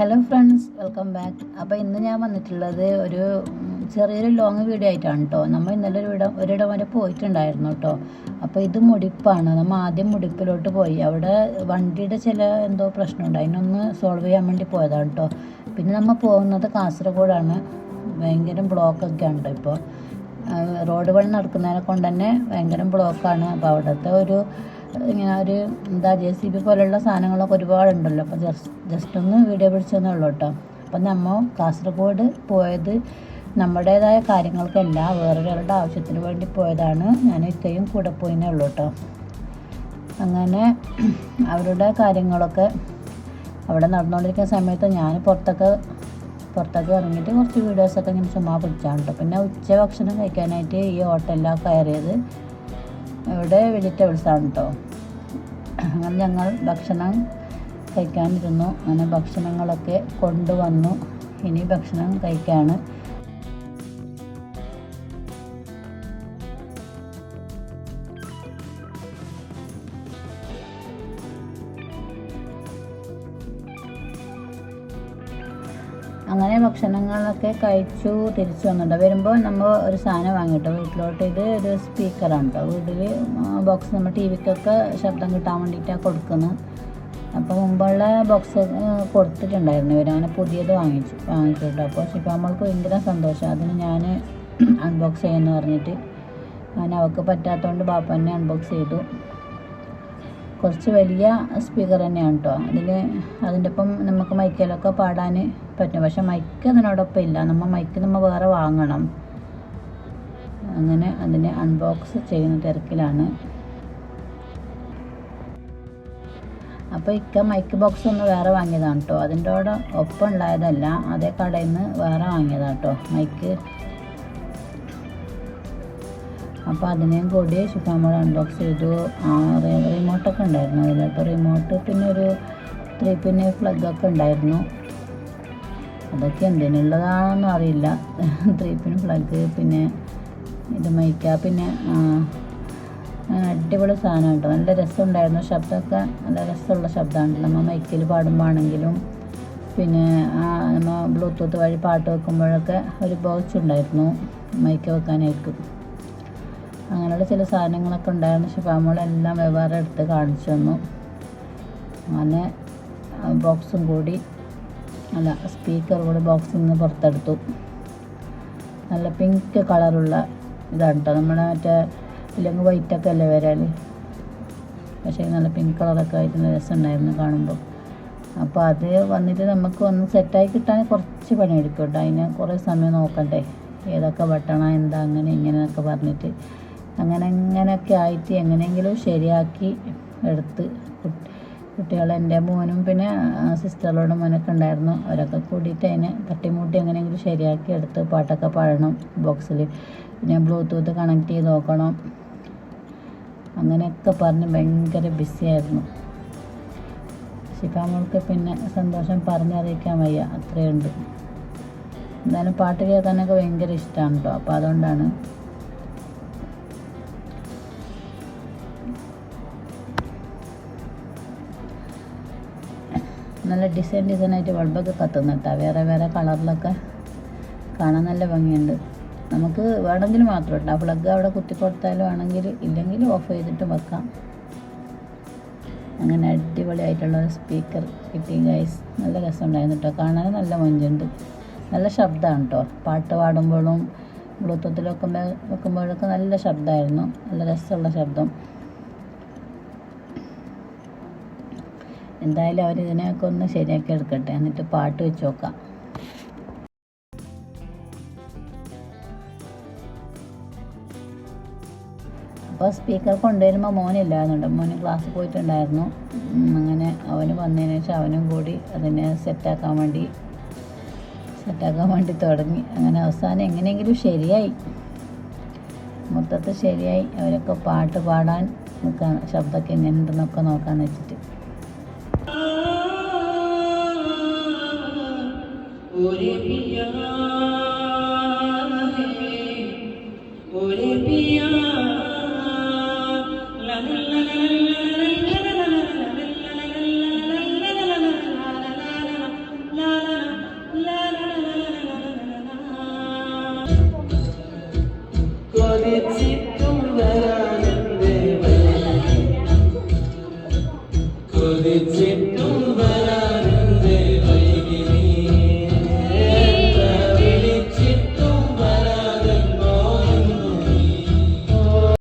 Hello friends welcome back അപ്പോൾ ഇന്ന് ഞാൻ വന്നിട്ടുള്ളത് ഒരു ചെറിയൊരു ലോങ് വീഡിയോ ആയിട്ടാണ് കേട്ടോ നമ്മൾ ഇന്നലെ ഒരു ഇടം ഒരിടം വരെ പോയിട്ടുണ്ടായിരുന്നു കേട്ടോ അപ്പോൾ ഇത് മുടിപ്പാണ്. നമ്മൾ ആദ്യം മുടിപ്പിലോട്ട് പോയി. അവിടെ വണ്ടിയുടെ ചില എന്തോ പ്രശ്നമുണ്ട്. അതിനൊന്ന് സോൾവ് ചെയ്യാൻ വേണ്ടി പോയതാണ് കേട്ടോ പിന്നെ നമ്മൾ പോകുന്നത് കാസർഗോഡാണ്. ഭയങ്കര ബ്ലോക്കൊക്കെ ഉണ്ട് ഇപ്പോൾ റോഡ് പണി നടക്കുന്നതിനെ കൊണ്ട് തന്നെ ഭയങ്കര ബ്ലോക്കാണ് അപ്പോൾ അവിടുത്തെ ഒരു ഇങ്ങനെ ഒരു എന്താ ജെ സി ബി പോലുള്ള സാധനങ്ങളൊക്കെ ഒരുപാടുണ്ടല്ലോ. അപ്പോൾ ജസ്റ്റ് ജസ്റ്റ് ഒന്ന് വീഡിയോ പിടിച്ചെന്നേ ഉള്ളൂ കേട്ടോ അപ്പം നമ്മൾ കാസർഗോഡ് പോയത് നമ്മുടേതായ കാര്യങ്ങൾക്കല്ല വേറൊരാളുടെ ആവശ്യത്തിന് വേണ്ടി പോയതാണ്. ഞാൻ ഇക്കയും കൂടെ പോയിന്നേ ഉള്ളൂ കേട്ടോ അങ്ങനെ അവരുടെ കാര്യങ്ങളൊക്കെ അവിടെ നടന്നുകൊണ്ടിരിക്കുന്ന സമയത്ത് ഞാൻ പുറത്തൊക്കെ പുറത്തൊക്കെ ഇറങ്ങിയിട്ട് കുറച്ച് വീഡിയോസൊക്കെ ഇങ്ങനെ ചുമ്മാ പിടിച്ചാണ് കേട്ടോ പിന്നെ ഉച്ച ഭക്ഷണം കഴിക്കാനായിട്ട് ഈ ഹോട്ടലിലാണ് കയറിയത്. ഇവിടെ വെജിറ്റബിൾസ് ആണ് കേട്ടോ അങ്ങനെ ഞങ്ങൾ ഭക്ഷണം കഴിക്കാനിരുന്നു. അങ്ങനെ ഭക്ഷണങ്ങളൊക്കെ കൊണ്ടുവന്നു. ഇനി ഭക്ഷണം കഴിക്കാണ്. അങ്ങനെ ഭക്ഷണങ്ങളൊക്കെ കഴിച്ചു തിരിച്ചു വന്നിട്ട്. വരുമ്പോൾ നമ്മൾ ഒരു സാധനം വാങ്ങിട്ടോ. വീട്ടിലോട്ട് ഇത് ഒരു സ്പീക്കറാണ് കേട്ടോ വീട്ടിൽ ബോക്സ് നമ്മൾ ടി വിക്കൊക്കെ ശബ്ദം കിട്ടാൻ വേണ്ടിയിട്ടാണ് കൊടുക്കുന്നത് അപ്പോൾ മുമ്പുള്ള ബോക്സ് കൊടുത്തിട്ടുണ്ടായിരുന്നു ഇവർ അങ്ങനെ പുതിയത് വാങ്ങിച്ചു വാങ്ങിച്ചു അപ്പോൾ ഇപ്പോൾ നമ്മൾക്ക് ഭയങ്കര സന്തോഷം. അതിന് ഞാൻ അൺബോക്സ് ചെയ്യുമെന്ന് പറഞ്ഞിട്ട്. ഞാൻ അവൾക്ക് പറ്റാത്തതുകൊണ്ട് ബാപ്പ തന്നെ അൺബോക്സ് ചെയ്തു. കുറച്ച് വലിയ സ്പീക്കർ തന്നെയാണ് കേട്ടോ അതിൽ അതിന്റെ ഒപ്പം നമുക്ക് മൈക്കിലൊക്കെ പാടാൻ പറ്റും. പക്ഷെ മൈക്ക് അതിനോടൊപ്പം ഇല്ല. നമ്മൾ മൈക്ക് നമ്മൾ വേറെ വാങ്ങണം. അങ്ങനെ അതിനെ അൺബോക്സ് ചെയ്യുന്ന തിരക്കിലാണ്. അപ്പോൾ ഇക്ക മൈക്ക് ബോക്സ് ഒന്ന് വേറെ വാങ്ങിയതാണ് കേട്ടോ അതിന്റെ ഒപ്പം ഉണ്ടായതല്ല അതേ കടയിൽ നിന്ന് വേറെ വാങ്ങിയതാണ് കേട്ടോ മൈക്ക് അപ്പോൾ അതിനെയും കൂടി നമ്മൾ അൺബോക്സ് ചെയ്തു. റിമോട്ടൊക്കെ ഉണ്ടായിരുന്നു. അതിലോട്ട് റിമോട്ട് പിന്നെ ഒരു ത്രീ പിന്നെ പ്ലഗൊക്കെ ഉണ്ടായിരുന്നു. അതൊക്കെ എന്തിനുള്ളതാണെന്നും അറിയില്ല. ത്രീ പിൻ പ്ലഗ് പിന്നെ ഇത് മൈക്ക. പിന്നെ അടിപൊളി സാധനം കേട്ടോ. നല്ല രസമുണ്ടായിരുന്നു. ശബ്ദമൊക്കെ നല്ല രസമുള്ള ശബ്ദമാണ് നമ്മൾ മൈക്കിൽ പാടുമ്പോഴാണെങ്കിലും പിന്നെ നമ്മൾ ബ്ലൂടൂത്ത് വഴി പാട്ട് വെക്കുമ്പോഴൊക്കെ ഒരു ബോക്സ് ഉണ്ടായിരുന്നു മൈക്ക് വെക്കാനായിട്ട്. അങ്ങനെയുള്ള ചില സാധനങ്ങളൊക്കെ ഉണ്ടായിരുന്നു. പക്ഷെ ഷിഫാമോളെല്ലാം വെവ്വേറെ എടുത്ത് കാണിച്ചു തന്നു. അങ്ങനെ ബോക്സും കൂടി അല്ല സ്പീക്കർ കൂടി ബോക്സിൽ നിന്ന് പുറത്തെടുത്തു. നല്ല പിങ്ക് കളറുള്ള ഇതാണ് കേട്ടോ നമ്മുടെ മറ്റേ ഇല്ലെങ്കിൽ വൈറ്റൊക്കെ അല്ലേ വരാൽ പക്ഷേ നല്ല പിങ്ക് കളറൊക്കെ ആയിട്ട് നല്ല രസമുണ്ടായിരുന്നു കാണുമ്പോൾ. അപ്പോൾ അത് വന്നിട്ട് നമുക്ക് ഒന്ന് സെറ്റായി കിട്ടാൻ കുറച്ച് പണിയെടുക്കും കേട്ടോ അതിന് കുറേ സമയം നോക്കണ്ടേ. ഏതൊക്കെ വെട്ടണം എന്താ അങ്ങനെ ഇങ്ങനെയൊക്കെ പറഞ്ഞിട്ട്. അങ്ങനെ അങ്ങനെയൊക്കെ ആയിട്ട് എങ്ങനെയെങ്കിലും ശരിയാക്കി എടുത്ത് കുട്ടി കുട്ടികൾ എന്റെ മോനും പിന്നെ സിസ്റ്ററുടെ മോനൊക്കെ ഉണ്ടായിരുന്നു. അവരൊക്കെ കൂടിയിട്ട് അതിനെ തട്ടിമുട്ടി എങ്ങനെയെങ്കിലും ശരിയാക്കി എടുത്ത് പാട്ടൊക്കെ പാടണം ബോക്സിൽ പിന്നെ ബ്ലൂടൂത്ത് കണക്ട് ചെയ്ത് നോക്കണം. അങ്ങനെയൊക്കെ പറഞ്ഞ് ഭയങ്കര ബിസിയായിരുന്നു ശിഫാമോൾക്ക് പിന്നെ സന്തോഷം പറഞ്ഞറിയിക്കാൻ വയ്യ അത്രയുണ്ട്. എന്തായാലും പാട്ട് കേൾക്കാനൊക്കെ ഭയങ്കര ഇഷ്ടമാണ് കേട്ടോ അപ്പോൾ അതുകൊണ്ടാണ് നല്ല ഡിസൈൻ ഡിസൈനായിട്ട് ബൾബൊക്കെ കത്തുന്നുട്ടാ വേറെ വേറെ കളറിലൊക്കെ കാണാൻ നല്ല ഭംഗിയുണ്ട്. നമുക്ക് വേണമെങ്കിൽ മാത്രം ഇട്ടാ പ്ലഗ് അവിടെ കുത്തി കൊടുത്താലും ആണെങ്കിൽ ഇല്ലെങ്കിൽ ഓഫ് ചെയ്തിട്ട് വെക്കാം. അങ്ങനെ അടിപൊളിയായിട്ടുള്ള ഒരു സ്പീക്കർ കിട്ടി ഗൈസ് നല്ല രസമുണ്ടായിരുന്നു കേട്ടോ കാണാൻ നല്ല മൊഞ്ചുണ്ട് നല്ല ശബ്ദമാണ് കേട്ടോ പാട്ട് പാടുമ്പോഴും ബ്ലൂടൂത്തിൽ വെക്കുമ്പോൾ വെക്കുമ്പോഴൊക്കെ നല്ല ശബ്ദമായിരുന്നു. നല്ല രസമുള്ള ശബ്ദം. എന്തായാലും അവർ ഇതിനെയൊക്കെ ഒന്ന് ശരിയാക്കി എടുക്കട്ടെ. എന്നിട്ട് പാട്ട് വെച്ച് നോക്കാം. അപ്പോൾ സ്പീക്കർ കൊണ്ടുവരുമ്പോൾ മോനില്ലായിരുന്നുണ്ട് മോന് ക്ലാസ് പോയിട്ടുണ്ടായിരുന്നു. അങ്ങനെ അവന് വന്നതിന് ശേഷം അവനും കൂടി അതിനെ സെറ്റാക്കാൻ വേണ്ടി സെറ്റാക്കാൻ വേണ്ടി തുടങ്ങി. അങ്ങനെ അവസാനം എങ്ങനെയെങ്കിലും ശരിയായി. മൊത്തത്തിൽ ശരിയായി. അവരൊക്കെ പാട്ട് പാടാൻ നിൽക്കാൻ ശബ്ദമൊക്കെ എങ്ങനെയുണ്ടെന്നൊക്കെ നോക്കാമെന്ന് വെച്ചിട്ട്. ওরে পিয়া ওরে পিয়া করেছি ഏറ്റവും വരാനും